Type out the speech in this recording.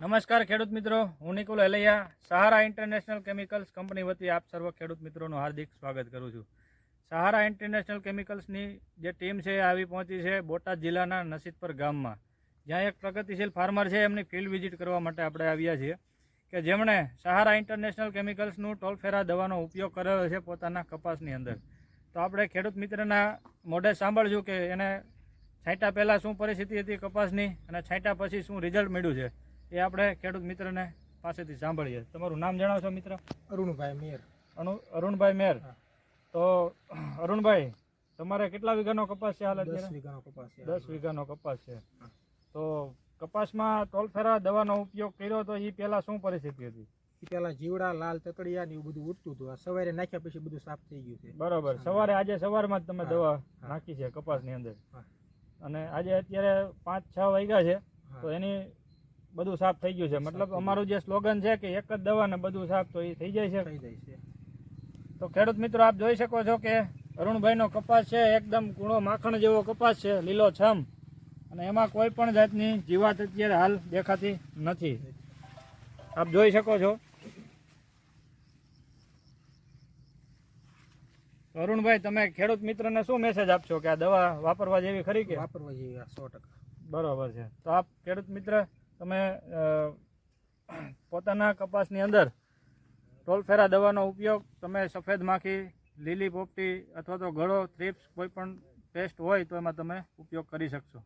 નમસ્કાર ખેડૂત મિત્રો, હું Nikul Alaiya Sahara International Chemicals company વતી આપ સર્વ ખેડૂત મિત્રોનું હાર્દિક સ્વાગત કરું છું. સહારા ઇન્ટરનેશનલ કેમિકલ્સની જે ટીમ છે આવી પહોંચી છે બોટાદ જિલ્લાના નસીદપર ગામમાં. જ્યાં એક પ્રગતિશીલ ફાર્મર છે, એમની ફિલ્ડ વિઝિટ કરવા માટે આપણે આવ્યા છીએ કે જેમણે સહારા ઇન્ટરનેશનલ કેમિકલ્સનું ટોલફેરા દવાનો ઉપયોગ કરેલો છે પોતાના કપાસની અંદર. તો આપણે ખેડૂત મિત્રના મોઢે સાંભળશું કે એને છાંટા પહેલાં શું પરિસ્થિતિ હતી કપાસની અને છાંટા પછી શું રિઝલ્ટ મળ્યું છે. એ આપણે ખેડૂત મિત્રને પાસેથી સાંભળીએ. તમારું નામ જણાવશો મિત્ર? અરુણભાઈ મેર. અણુ અરુણભાઈ મેર. તો અરુણભાઈ તમારે કેટલા વીઘાનો કપાસ છે હાલ દસ વીઘાનો કપાસ છે. દસ વીઘાનો કપાસ છે. તો કપાસમાં ટોલફેરા દવાનો ઉપયોગ કર્યો તો એ પહેલાં શું પરિસ્થિતિ હતી? પેલા જીવડા લાલ તતડિયા ને એવું બધું ઉઠતું હતું. સવારે નાખ્યા પછી બધું સાફ થઈ ગયું છે. બરાબર. સવારે આજે સવારમાં જ તમે દવા નાખી છે કપાસની અંદર. અને આજે અત્યારે પાંચ છ વાગ્યા છે. તો એની બધું સાફ થઈ ગયું છે. મતલબ અમારું જે સ્લોગન છે કે એક જ દવા ને બધું સાફ તો એ થઈ જાય છે. થઈ જાય છે. તો ખેડૂત મિત્રો આપ જોઈ શકો છો કે અરુણભાઈનો કપાસ છે એકદમ કૂણો માખણ જેવો કપાસ છે લીલો છમ. અને એમાં કોઈ પણ જાતની જીવાત અત્યારે હાલ દેખાતી નથી. આપ જોઈ શકો છો. અરુણભાઈ તમે ખેડૂત મિત્રને શું મેસેજ આપશો કે આ દવા વાપરવા જેવી ખરી કે? વાપરવા જેવી આ સો ટકા. બરોબર છે. તો આપ ખેડૂત મિત્ર તમે પોતાના કપાસની અંદર ટોલફેરા દવાનો ઉપયોગ, તમે સફેદ માખી, લીલી પોપટી અથવા તો ગળો, થ્રીપ્સ, કોઈ પણ પેસ્ટ હોય તો એમાં તમે ઉપયોગ કરી શકશો.